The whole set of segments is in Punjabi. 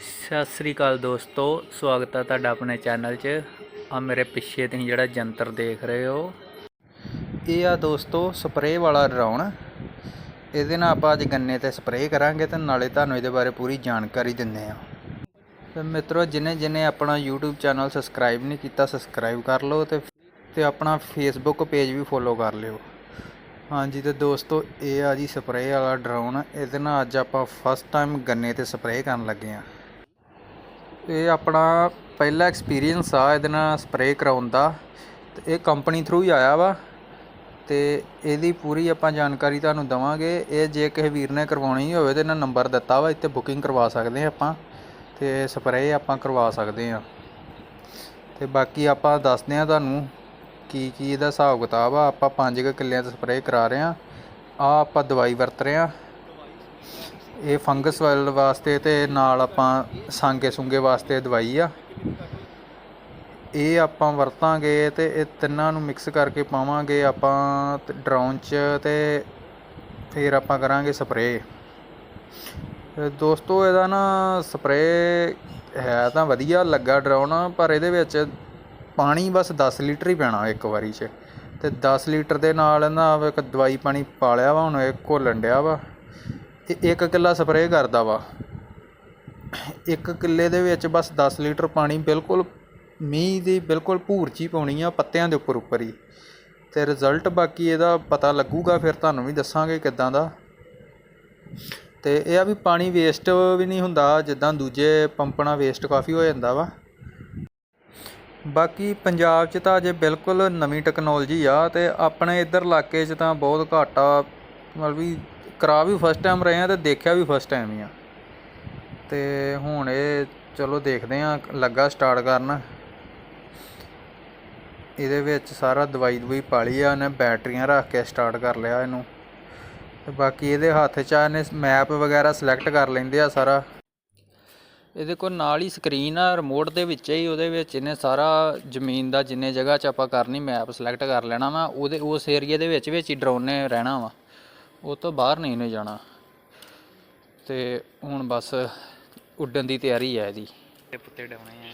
ਸਤਿ ਸ੍ਰੀ ਅਕਾਲ ਦੋਸਤੋ, ਸਵਾਗਤ ਹੈ ਤੁਹਾਡਾ ਆਪਣੇ ਚੈਨਲ 'ਚ। ਆ ਮੇਰੇ ਪਿੱਛੇ ਤੁਸੀਂ ਜਿਹੜਾ ਜੰਤਰ ਦੇਖ ਰਹੇ ਹੋ। ਇਹ ਆ ਦੋਸਤੋ, ਸਪਰੇਅ ਵਾਲਾ ਡਰਾਉਣ ਇਹਦੇ ਨਾਲ ਆਪਾਂ ਅੱਜ ਗੰਨੇ ਤੇ ਸਪਰੇਅ ਕਰਾਂਗੇ ਤੇ ਨਾਲੇ ਤੁਹਾਨੂੰ ਇਹਦੇ ਬਾਰੇ ਪੂਰੀ ਜਾਣਕਾਰੀ ਦਿੰਦੇ ਆ ਤੇ ਮਿੱਤਰੋ, ਜਿਨੇ ਜਿਨੇ ਆਪਣਾ YouTube ਚੈਨਲ ਸਬਸਕ੍ਰਾਈਬ ਨਹੀਂ ਕੀਤਾ ਸਬਸਕ੍ਰਾਈਬ ਕਰ ਲਓ ਤੇ ਤੇ ਆਪਣਾ Facebook ਪੇਜ ਵੀ ਫੋਲੋ ਕਰ ਲਿਓ। ਹਾਂਜੀ, ਤੇ ਦੋਸਤੋ, ਇਹ ਆ ਜੀ ਸਪਰੇਅ ਵਾਲਾ ਡਰਾਉਣ ਇਹਦੇ ਨਾਲ ਅੱਜ ਆਪਾਂ ਫਸਟ ਟਾਈਮ ਗੰਨੇ ਤੇ ਸਪਰੇਅ ਕਰਨ ਲੱਗੇ ਆ ਇਹ ਆਪਣਾ ਪਹਿਲਾ ਐਕਸਪੀਰੀਅੰਸ ਆ, ਇਹਦੇ ਨਾਲ ਸਪਰੇਅ ਕਰਾਉਣ ਦਾ। ਤੇ ਇਹ ਕੰਪਨੀ ਥਰੂ ਹੀ ਆਇਆ ਵਾ। ਤੇ ਇਹਦੀ ਪੂਰੀ ਆਪਾਂ ਜਾਣਕਾਰੀ ਤੁਹਾਨੂੰ ਦਵਾਂਗੇ। ਇਹ ਜੇ ਕਿਸੇ ਵੀਰ ਨੇ ਕਰਵਾਉਣੀ ਹੋਵੇ ਤੇ ਇਹਨਾਂ ਨੰਬਰ ਦਿੱਤਾ ਵਾ, ਇੱਥੇ ਬੁਕਿੰਗ ਕਰਵਾ ਸਕਦੇ ਆ ਆਪਾਂ। ਤੇ ਸਪਰੇਅ ਆਪਾਂ ਕਰਵਾ ਸਕਦੇ ਆ ਤੇ ਬਾਕੀ ਆਪਾਂ ਦੱਸਦੇ ਆ ਤੁਹਾਨੂੰ ਕੀ ਕੀ ਇਹਦਾ ਹਿਸਾਬ ਕਿਤਾਬ ਆ। ਆਪਾਂ 5 ਕਿੱਲਿਆਂ ਤੇ ਸਪਰੇਅ ਕਰਾ ਰਹੇ ਆ ਆ ਆਪਾਂ ਦਵਾਈ ਵਰਤ ਰਹੇ ਆ ਇਹ ਫੰਗਸ ਵਾਲ ਵਾਸਤੇ ਤੇ ਨਾਲ ਆਪਾਂ ਸਾਂਗੇ ਸੁੰਗੇ ਵਾਸਤੇ ਦਵਾਈ ਆ। ਇਹ ਆਪਾਂ ਵਰਤਾਂਗੇ ਤੇ ਇਹ ਤਿੰਨਾਂ ਨੂੰ ਮਿਕਸ ਕਰਕੇ ਪਾਵਾਂਗੇ ਆਪਾਂ ਡਰਾਉਨ 'ਚ ਤੇ ਫਿਰ ਆਪਾਂ ਕਰਾਂਗੇ ਸਪਰੇਅ। ਦੋਸਤੋ ਇਹਦਾ ਨਾ ਸਪਰੇਅ ਹੈ ਤਾਂ ਵਧੀਆ ਲੱਗਾ ਡਰਾਉਨ ਪਰ ਇਹਦੇ ਵਿੱਚ ਪਾਣੀ ਬਸ 10 ਲੀਟਰ ਹੀ ਪੈਣਾ ਇੱਕ ਵਾਰੀ 'ਚ। ਤੇ 10 ਲੀਟਰ ਦੇ ਨਾਲ ਨਾ ਇੱਕ ਦਵਾਈ ਪਾਣੀ ਪਾ ਲਿਆ ਵਾ, ਹੁਣ ਇਹ ਘੋਲਣ ਡਿਆ ਵਾ। ਇੱਕ ਕਿੱਲਾ ਸਪਰੇਅ ਕਰਦਾ ਵਾ। ਇੱਕ ਕਿੱਲੇ ਦੇ ਵਿੱਚ ਬਸ 10 ਲੀਟਰ ਪਾਣੀ ਬਿਲਕੁਲ ਮੀਂਹ ਦੀ ਬਿਲਕੁਲ ਭੂਰ ਪਾਉਣੀ ਆ ਪੱਤਿਆਂ ਦੇ ਉੱਪਰ ਉੱਪਰ ਹੀ। ਤੇ ਰਿਜ਼ਲਟ ਬਾਕੀ ਇਹਦਾ ਪਤਾ ਲੱਗੂਗਾ, ਫਿਰ ਤੁਹਾਨੂੰ ਵੀ ਦੱਸਾਂਗੇ ਕਿੱਦਾਂ ਦਾ। ਤੇ ਇਹ ਆ ਵੀ ਪਾਣੀ ਵੇਸਟ ਵੀ ਨਹੀਂ ਹੁੰਦਾ, ਜਿੱਦਾਂ ਦੂਜੇ ਪੰਪਣਾ ਵੇਸਟ ਕਾਫੀ ਹੋ ਜਾਂਦਾ ਵਾ। ਬਾਕੀ ਪੰਜਾਬ 'ਚ ਤਾਂ ਅਜੇ ਬਿਲਕੁਲ ਨਵੀਂ ਟੈਕਨੋਲੋਜੀ ਆ ਤੇ ਆਪਣੇ ਇੱਧਰ ਇਲਾਕੇ 'ਚ ਤਾਂ ਬਹੁਤ ਘਾਟਾ, ਮਤਲਬ ਵੀ ਕਰਾ ਵੀ ਫਸਟ ਟਾਈਮ ਰਹੇ ਆ ਤੇ ਦੇਖਿਆ ਵੀ ਫਸਟ ਟਾਈਮ ਹੀ ਆ। ਤੇ ਹੁਣ ਇਹ ਚਲੋ ਦੇਖਦੇ ਆ, ਲੱਗਾ ਸਟਾਰਟ ਕਰਨ। ਇਹਦੇ ਵਿੱਚ ਸਾਰਾ ਦਵਾਈ ਦਵਾਈ ਪਾਲੀ ਆ ਉਹਨੇ ਬੈਟਰੀਆਂ ਰੱਖ ਕੇ ਸਟਾਰਟ ਕਰ ਲਿਆ ਇਹਨੂੰ। ਤੇ ਬਾਕੀ ਇਹਦੇ ਹੱਥ 'ਚ ਆ, ਇਹਨੇ ਮੈਪ ਵਗੈਰਾ ਸਿਲੈਕਟ ਕਰ ਲੈਂਦੇ ਆ ਸਾਰਾ। ਇਹਦੇ ਕੋਲ ਨਾਲ ਹੀ ਸਕਰੀਨ ਆ ਰਿਮੋਟ ਦੇ ਵਿੱਚ ਹੀ, ਉਹਦੇ ਵਿੱਚ ਇਹਨੇ ਸਾਰਾ ਜ਼ਮੀਨ ਦਾ ਜਿੰਨੇ ਜਗ੍ਹਾ 'ਚ ਆਪਾਂ ਕਰਨੀ ਮੈਪ ਸਿਲੈਕਟ ਕਰ ਲੈਣਾ ਵਾ, ਉਹਦੇ, ਉਸ ਏਰੀਆ ਦੇ ਵਿੱਚ ਵਿੱਚ ਹੀ ਡਰੋਨ ਨੇ ਰਹਿਣਾ ਵਾ। ਉਹ ਤੋਂ ਬਾਹਰ ਨਹੀਂ ਨੇ ਜਾਣਾ। ਤੇ ਹੁਣ ਬਸ ਉੱਡਣ ਦੀ ਤਿਆਰੀ ਹੈ ਇਹਦੀ। ਤੇ ਪੁੱਤੇ ਡਾਉਣੇ ਆ।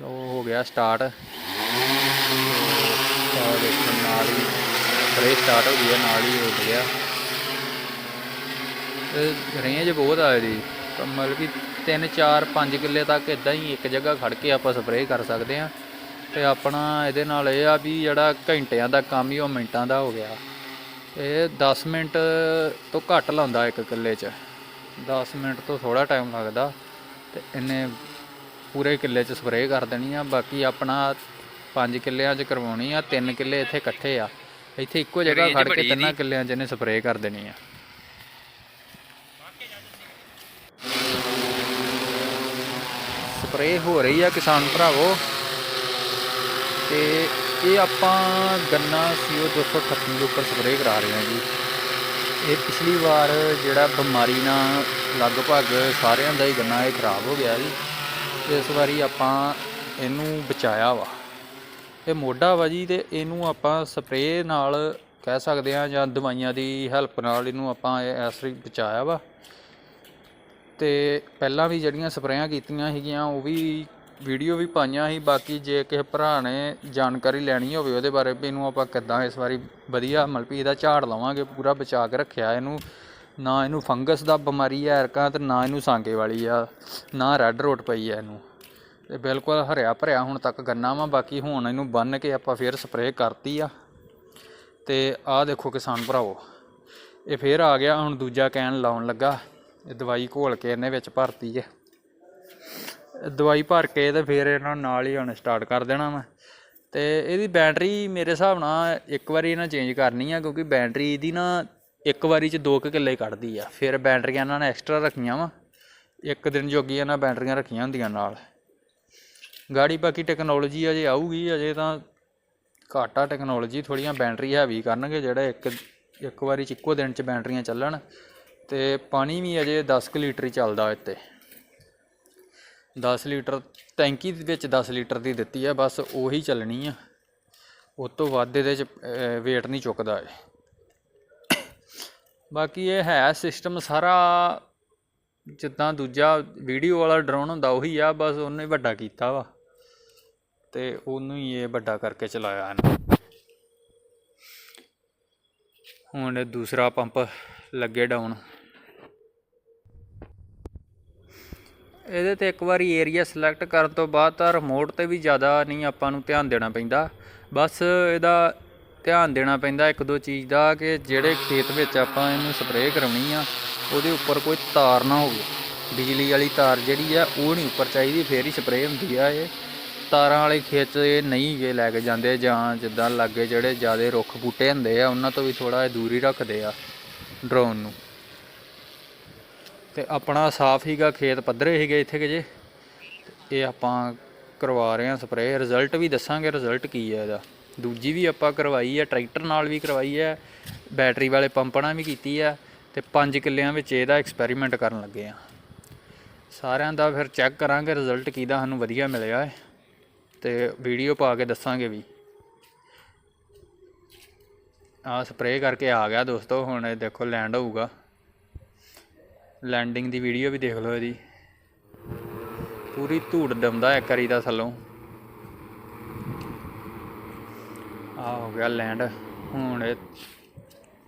ਲੋ ਹੋ ਗਿਆ ਸਟਾਰਟ ਆ ਦੇਖੋ ਨਾਲ ਹੀ ਸਪਰੇ ਸਟਾਰਟ ਹੋ ਗਈ ਹੈ ਨਾਲ ਹੀ ਉੱਡ ਗਿਆ। ਤੇ ਰੇਂਜ ਬਹੁਤ ਆ ਇਹਦੀ। ਤਾਂ ਮਤਲਬ ਕਿ 3 4 5 ਕਿੱਲੇ ਤੱਕ ਇਦਾਂ ਹੀ ਇੱਕ ਜਗ੍ਹਾ ਖੜ ਕੇ ਆਪਾਂ ਸਪਰੇਅ ਕਰ ਸਕਦੇ ਆ ਤੇ ਆਪਣਾ ਇਹਦੇ ਨਾਲ ਇਹ ਆ ਵੀ ਜਿਹੜਾ ਘੰਟਿਆਂ ਦਾ ਕੰਮ ਹੀ ਉਹ ਮਿੰਟਾਂ ਦਾ ਹੋ ਗਿਆ। ਇਹ 10 ਮਿੰਟ ਤੋਂ ਘੱਟ ਲਾਉਂਦਾ ਇੱਕ ਕਿੱਲੇ 'ਚ। 10 ਮਿੰਟ ਤੋਂ ਥੋੜਾ ਟਾਈਮ ਲੱਗਦਾ ਤੇ ਇਹਨੇ ਪੂਰੇ ਕਿੱਲੇ 'ਚ ਸਪਰੇਅ ਕਰ ਦੇਣੀ ਆ। ਬਾਕੀ ਆਪਣਾ 5 ਕਿੱਲਿਆਂ 'ਚ ਕਰਵਾਉਣੀ ਆ 3 ਕਿੱਲੇ ਇੱਥੇ ਇਕੱਠੇ ਆ। ਇੱਥੇ ਇੱਕੋ ਜਗ੍ਹਾ ਖੜ ਕੇ ਤਿੰਨਾਂ ਕਿੱਲਿਆਂ 'ਚ ਇਹਨੇ ਸਪਰੇਅ ਕਰ ਦੇਣੀ ਆ। ਸਪਰੇਅ ਹੋ ਰਹੀ ਆ ਕਿਸਾਨ ਭਰਾਵੋ। ਤੇ ਇਹ ਆਪਾਂ ਗੰਨਾ ਸੀਓ 238 ਦੇ ਉੱਪਰ ਸਪਰੇਅ ਕਰਾ ਰਹੇ ਹਾਂ ਜੀ। ਇਹ ਪਿਛਲੀ ਵਾਰ ਜਿਹੜਾ ਬਿਮਾਰੀ ਨਾਲ ਲਗਭਗ ਸਾਰਿਆਂ ਦਾ ਹੀ ਗੰਨਾ ਇਹ ਖਰਾਬ ਹੋ ਗਿਆ ਜੀ। ਇਸ ਵਾਰੀ ਆਪਾਂ ਇਹਨੂੰ ਬਚਾਇਆ ਵਾ। ਇਹ ਮੋਢਾ ਵਾ ਜੀ ਤੇ ਇਹਨੂੰ ਆਪਾਂ ਸਪਰੇਅ ਨਾਲ ਕਹਿ ਸਕਦੇ ਆ ਜਾਂ ਦਵਾਈਆਂ ਦੀ ਹੈਲਪ ਨਾਲ ਇਹਨੂੰ ਆਪਾਂ ਇਸ ਵਾਰੀ ਬਚਾਇਆ ਵਾ। ਤੇ ਪਹਿਲਾਂ ਵੀ ਜਿਹੜੀਆਂ ਸਪਰੇਆਂ ਕੀਤੀਆਂ ਸੀਗੀਆਂ ਉਹ ਵੀ ਵੀਡੀਓ ਵੀ ਪਾਈਆਂ ਸੀ, ਬਾਕੀ ਜੇ ਕਿਸੇ ਭਰਾ ਨੇ ਜਾਣਕਾਰੀ ਲੈਣੀ ਹੋਵੇ ਉਹਦੇ ਬਾਰੇ ਵੀ ਇਹਨੂੰ ਆਪਾਂ ਕਿੱਦਾਂ ਇਸ ਵਾਰੀ ਵਧੀਆ ਮਤਲਬ ਵੀ ਇਹਦਾ ਝਾੜ ਲਵਾਂਗੇ, ਪੂਰਾ ਬਚਾ ਕੇ ਰੱਖਿਆ ਇਹਨੂੰ। ਨਾ ਇਹਨੂੰ ਫੰਗਸ ਦਾ ਬਿਮਾਰੀ ਹੈ ਐਰਕਾਂ ਤੇ ਨਾ ਇਹਨੂੰ ਸਾਂਗੇ ਵਾਲੀ ਆ, ਨਾ ਰੈੱਡ ਰੋਟ ਪਈ ਹੈ ਇਹਨੂੰ। ਤੇ ਬਿਲਕੁਲ ਹਰਿਆ ਭਰਿਆ ਹੁਣ ਤੱਕ ਗੰਨਾ ਵਾ, ਬਾਕੀ ਹੁਣ ਇਹਨੂੰ ਬੰਨ ਕੇ ਆਪਾਂ ਫੇਰ ਸਪਰੇਅ ਕਰਤੀ ਆ। ਤੇ ਆਹ ਦੇਖੋ ਕਿਸਾਨ ਭਰਾਵੋ, ਇਹ ਫੇਰ ਆ ਗਿਆ, ਹੁਣ ਦੂਜਾ ਕੈਨ ਲਾਉਣ ਲੱਗਾ, ਇਹ ਦਵਾਈ ਘੋਲ ਕੇ ਇਹਨੇ ਵਿੱਚ ਭਰਤੀ ਹੈ ਦਵਾਈ ਭਰ ਕੇ ਤੇ ਫਿਰ ਇਹਨਾਂ ਨਾਲ ਹੀ ਹੁਣ ਸਟਾਰਟ ਕਰ ਦੇਣਾ ਵਾ। ਤੇ ਇਹਦੀ ਬੈਟਰੀ ਮੇਰੇ ਹਿਸਾਬ ਨਾਲ ਇੱਕ ਵਾਰੀ ਇਹਨਾਂ ਚੇਂਜ ਕਰਨੀ ਆ, ਕਿਉਂਕਿ ਬੈਟਰੀ ਇਹਦੀ ਨਾ ਇੱਕ ਵਾਰੀ ਚ 2 ਕਿੱਲੇ ਕੱਢਦੀ ਆ। ਫਿਰ ਬੈਟਰੀਆਂ ਇਹਨਾਂ ਨੇ ਐਕਸਟਰਾ ਰੱਖੀਆਂ ਵਾ। ਇੱਕ ਦਿਨ ਜੋਗੀ ਇਹਨਾਂ ਬੈਟਰੀਆਂ ਰੱਖੀਆਂ ਹੁੰਦੀਆਂ ਨਾਲ। ਗਾੜੀ ਬਾਕੀ ਟੈਕਨੋਲੋਜੀ ਅਜੇ ਆਊਗੀ, ਅਜੇ ਤਾਂ ਘਾਟਾ ਟੈਕਨੋਲੋਜੀ ਥੋੜੀਆਂ ਬੈਟਰੀ ਹੈਵੀ ਕਰਨਗੇ ਜਿਹੜਾ ਇੱਕ ਇੱਕ ਵਾਰੀ ਚ ਇੱਕੋ ਦਿਨ ਚ ਬੈਟਰੀਆਂ ਚੱਲਣ। ਤੇ ਪਾਣੀ ਵੀ ਅਜੇ 10 ਕੁ ਲੀਟਰ ਹੀ ਚੱਲਦਾ ਇੱਥੇ। 10 ਲੀਟਰ, ਟੈਂਕੀ ਦੇ ਵਿੱਚ 10 ਲੀਟਰ ਦੀ ਦਿੱਤੀ ਆ, ਬਸ ਉਹੀ ਚੱਲਣੀ ਆ। ਉਸ ਤੋਂ ਵੱਧ ਇਹਦੇ ਚ weight ਨਹੀਂ ਚੁੱਕਦਾ ਇਹ। ਬਾਕੀ ਇਹ ਹੈ ਸਿਸਟਮ ਸਾਰਾ, ਜਿੱਦਾਂ ਦੂਜਾ ਵੀਡੀਓ ਵਾਲਾ ਡਰੋਨ ਹੁੰਦਾ ਉਹੀ ਆ, ਬਸ ਉਹਨੇ ਵੱਡਾ ਕੀਤਾ ਵਾ। ਤੇ ਉਹਨੂੰ ਹੀ ਇਹ ਵੱਡਾ ਕਰਕੇ ਚਲਾਇਆ ਇਹਨੇ। ਹੁਣ ਦੂਸਰਾ ਪੰਪ ਲੱਗੇ ਡਾਊਨ ਇਹਦੇ ਤੇ ਇੱਕ ਵਾਰੀ ਏਰੀਆ ਸਿਲੈਕਟ ਕਰਨ ਤੋਂ ਬਾਅਦ ਤਾਂ ਰਿਮੋਟ ਤੇ ਵੀ ਜ਼ਿਆਦਾ ਨਹੀਂ ਆਪਾਂ ਨੂੰ ਧਿਆਨ ਦੇਣਾ ਪੈਂਦਾ। ਬਸ ਇਹਦਾ ਧਿਆਨ ਦੇਣਾ ਪੈਂਦਾ ਇੱਕ ਦੋ ਚੀਜ਼ ਦਾ ਕਿ ਜਿਹੜੇ ਖੇਤ ਵਿੱਚ ਆਪਾਂ ਇਹਨੂੰ ਸਪਰੇਅ ਕਰਾਉਣੀ ਆ, ਉਹਦੇ ਉੱਪਰ ਕੋਈ ਤਾਰ ਨਾ ਹੋਵੇ। ਬਿਜਲੀ ਵਾਲੀ ਤਾਰ ਜਿਹੜੀ ਆ, ਉਹ ਨਹੀਂ ਉੱਪਰ ਚਾਹੀਦੀ, ਫੇਰ ਹੀ ਸਪਰੇਅ ਹੁੰਦੀ ਆ ਇਹ। ਤਾਰਾਂ ਵਾਲੇ ਖੇਤ 'ਚ ਇਹ ਨਹੀਂ ਗੇ ਲੈ ਕੇ ਜਾਂਦੇ ਜਾਂ ਜਿੱਦਾਂ ਲਾਗੇ ਜਿਹੜੇ ਜ਼ਿਆਦਾ ਰੁੱਖ ਬੂਟੇ ਹੁੰਦੇ ਆ, ਉਹਨਾਂ ਤੋਂ ਵੀ ਥੋੜਾ ਦੂਰੀ ਰੱਖਦੇ ਆ ਡਰੋਨ ਨੂੰ। ਤੇ ਆਪਣਾ ਸਾਫ਼ ਹੀਗਾ, ਖੇਤ ਪੱਧਰੇ ਹੀਗੇ ਇੱਥੇ ਕਿ ਜੇ। ਇਹ ਆਪਾਂ ਕਰਵਾ ਰਹੇ ਹਾਂ ਸਪਰੇਅ। ਰਿਜ਼ਲਟ ਵੀ ਦੱਸਾਂਗੇ, ਰਿਜ਼ਲਟ ਕੀ ਹੈ ਇਹਦਾ। ਦੂਜੀ ਵੀ ਆਪਾਂ ਕਰਵਾਈ ਹੈ, ਟਰੈਕਟਰ ਨਾਲ ਵੀ ਕਰਵਾਈ ਹੈ, ਬੈਟਰੀ ਵਾਲੇ ਪੰਪ ਨਾਲ ਵੀ ਕੀਤੀ ਹੈ, ਤੇ 5 ਕਿੱਲਿਆਂ ਵਿੱਚ ਇਹਦਾ ਐਕਸਪੈਰੀਮੈਂਟ ਕਰਨ ਲੱਗੇ ਆ ਸਾਰਿਆਂ ਦਾ ਫਿਰ ਚੈੱਕ ਕਰਾਂਗੇ, ਰਿਜ਼ਲਟ ਕਿਹਦਾ ਸਾਨੂੰ ਵਧੀਆ ਮਿਲਿਆ ਹੈ। ਤੇ ਵੀਡੀਓ ਪਾ ਕੇ ਦੱਸਾਂਗੇ ਵੀ। ਆ ਸਪਰੇਅ ਕਰਕੇ ਆ ਗਿਆ ਦੋਸਤੋ, ਹੁਣ ਇਹ ਦੇਖੋ, ਲੈਂਡ ਹੋਊਗਾ। ਲੈਂਡਿੰਗ ਦੀ ਵੀਡੀਓ ਵੀ ਦੇਖ ਲਓ ਇਹਦੀ। ਪੂਰੀ ਧੂੜ ਦਮਦਾ ਇੱਕ ਵਾਰੀ ਦਾ ਥੱਲੋਂ। ਆ ਹੋ ਗਿਆ ਲੈਂਡ ਹੁਣ ਇਹ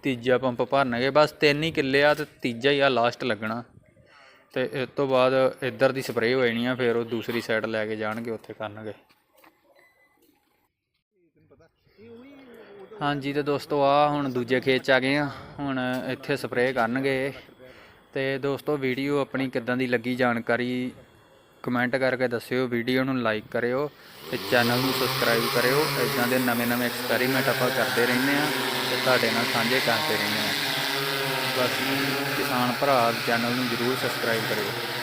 ਤੀਜਾ ਪੰਪ ਭਰਨਗੇ। ਬਸ ਤਿੰਨ ਹੀ ਕਿੱਲੇ ਆ ਤੇ ਤੀਜਾ ਹੀ ਆ ਲਾਸਟ ਲੱਗਣਾ। ਤੇ ਇਸ ਤੋਂ ਬਾਅਦ ਇੱਧਰ ਦੀ ਸਪਰੇਅ ਹੋ ਜਾਣੀ ਆ, ਫਿਰ ਉਹ ਦੂਸਰੀ ਸਾਈਡ ਲੈ ਕੇ ਜਾਣਗੇ, ਉੱਥੇ ਕਰਨਗੇ। ਹਾਂਜੀ ਤੇ ਦੋਸਤੋ ਆ ਹੁਣ ਦੂਜੇ ਖੇਤ ਚ ਆ ਗਏ ਆ। ਹੁਣ ਇੱਥੇ ਸਪਰੇਅ ਕਰਨਗੇ ਤੇ ਦੋਸਤੋ, ਵੀਡੀਓ ਆਪਣੀ ਕਿੱਦਾਂ ਦੀ ਲੱਗੀ ਜਾਣਕਾਰੀ ਕਮੈਂਟ ਕਰਕੇ ਦੱਸਿਓ, ਵੀਡੀਓ ਨੂੰ ਲਾਈਕ ਕਰਿਓ ਤੇ ਚੈਨਲ ਨੂੰ ਸਬਸਕ੍ਰਾਈਬ ਕਰਿਓ। ਇਦਾਂ ਦੇ ਨਵੇਂ-ਨਵੇਂ ਐਕਸਪੈਰੀਮੈਂਟ ਆਪਾਂ ਕਰਦੇ ਰਹਿੰਦੇ ਆ ਤੇ ਤੁਹਾਡੇ ਨਾਲ ਸਾਂਝੇ ਕਰਦੇ ਰਹਿੰਦੇ ਆ ਬਸ ਕਿਸਾਨ ਭਰਾ ਚੈਨਲ ਨੂੰ ਜਰੂਰ ਸਬਸਕ੍ਰਾਈਬ ਕਰਿਓ।